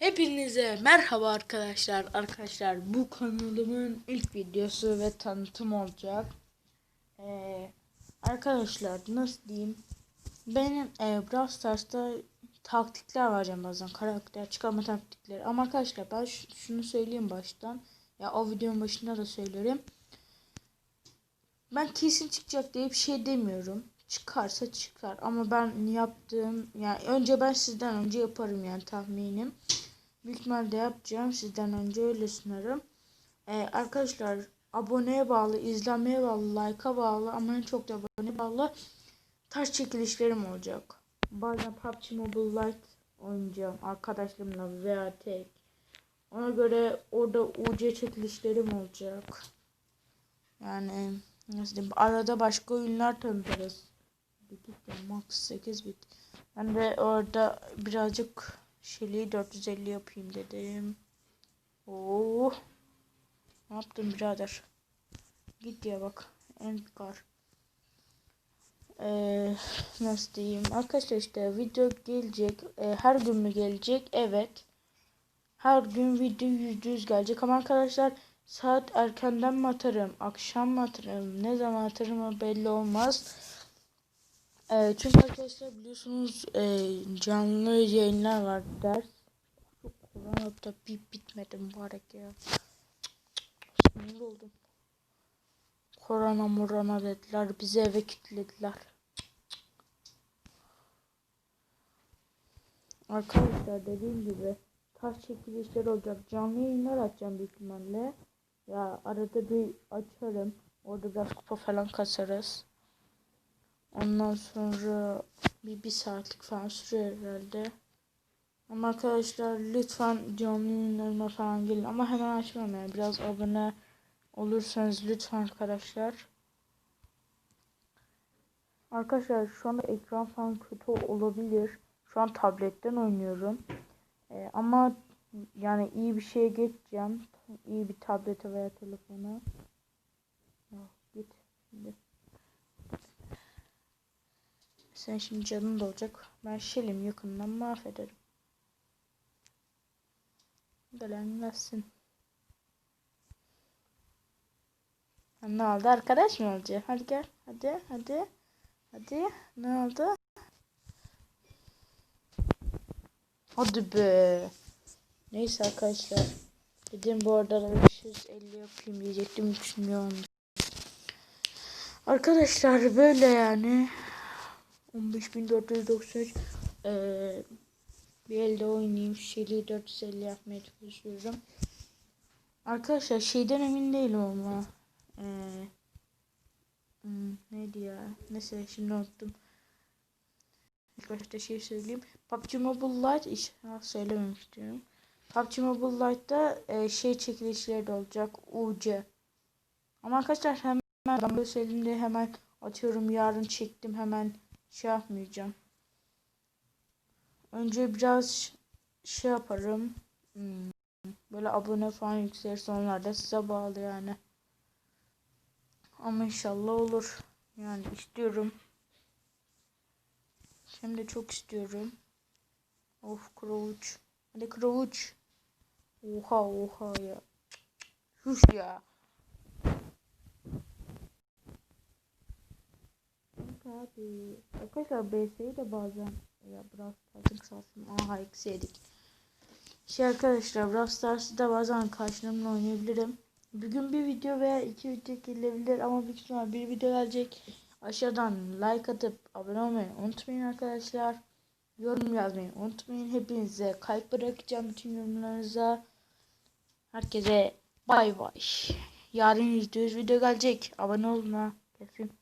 Hepinize merhaba arkadaşlar. Arkadaşlar bu kanalımın ilk videosu ve tanıtım olacak. Ee, arkadaşlar nasıl diyeyim? Benim e, Brawl Stars'ta taktikler vereceğim bazen. Karakter çıkarma taktikleri. Ama arkadaşlar ben şunu söyleyeyim baştan. Ya o videonun başında da söylerim. Ben kesin çıkacak diye bir şey demiyorum. Çıkarsa çıkar ama ben yaptığım yani önce ben sizden önce yaparım yani tahminim. Büyük ihtimalle yapacağım sizden önce öyle sunarım. Ee, arkadaşlar aboneye bağlı, izlenmeye bağlı, like'a bağlı ama en çok da aboneye bağlı taş çekilişlerim olacak. Bazen PUBG Mobile Lite oynayacağım arkadaşlarımla veya tek. Ona göre orada UC çekilişlerim olacak. Yani nasıl diyeyim arada başka oyunlar tanıtırız. Max 8 bit. Ben de orada birazcık Şili 450 yapayım dedim. Oo. Ne yaptın birader? Git ya bak. Endkar. Ee, nasıl diyeyim? Arkadaşlar işte video gelecek. Ee, her gün mü gelecek? Evet. Her gün video %100 gelecek ama arkadaşlar saat erkenden mi atarım? Akşam mı atarım? Ne zaman atarım belli olmaz. Ee, çünkü arkadaşlar biliyorsunuz e, canlı yayınlar var ders. Kullanıp da bir bitmedi mübarek ya. Sinir oldum. Korona morona dediler. Bizi eve kilitlediler. Arkadaşlar dediğim gibi taş çekilişler olacak. Canlı yayınlar açacağım büyük ihtimalle. Ya arada bir açarım. Orada biraz kupa falan kasarız. Ondan sonra bir, bir saatlik falan sürüyor herhalde. Ama arkadaşlar lütfen canlı yayınlarıma falan gelin. Ama hemen açmam yani. Biraz abone olursanız lütfen arkadaşlar. Arkadaşlar şu anda ekran falan kötü olabilir. Şu an tabletten oynuyorum. Ee, ama yani iyi bir şeye geçeceğim. İyi bir tablete veya telefona. Ya, git şimdi. Sen şimdi canın da olacak. Ben Şelim yakından mahvederim. Ha, Ne oldu arkadaş mı olacak? Hadi gel. Hadi hadi. Hadi. Ne oldu? Hadi be. Neyse arkadaşlar. Dedim bu arada 550 yapayım diyecektim. 3 milyon. Arkadaşlar böyle yani. 15493 ee, bir elde oynayayım. Şeli 450 yapmaya çalışıyorum. Arkadaşlar şeyden emin değilim ama. Ee, hmm, neydi? Neyse şimdi unuttum. İlk başta şey söyleyeyim. PUBG Mobile Lite inşallah söylememiştim. PUBG Mobile Lite'da e, şey çekilişleri de olacak. UC. Ama arkadaşlar hemen ben böyle söylediğimde hemen atıyorum yarın çektim hemen şey yapmayacağım. Önce biraz şey yaparım. Hmm, Böyle abone falan yükselirse onlar da size bağlı yani. Ama inşallah olur. Yani istiyorum. Şimdi çok istiyorum. Of Crouch. Hadi Crouch. Oha oha ya. Huş ya. Abi. Arkadaşlar BS'yi de bazen ya Brawl Stars'ın kısaltım. Aha eksi yedik. Şey arkadaşlar Brawl Stars'ı da bazen karşılarımla oynayabilirim. Bugün bir video veya iki video gelebilir ama büyük ihtimal bir video gelecek. Aşağıdan like atıp abone olmayı unutmayın arkadaşlar. Yorum yazmayı unutmayın. Hepinize kalp bırakacağım bütün yorumlarınıza. Herkese bay bay. Yarın %100 video gelecek. Abone olun ha. Kesin.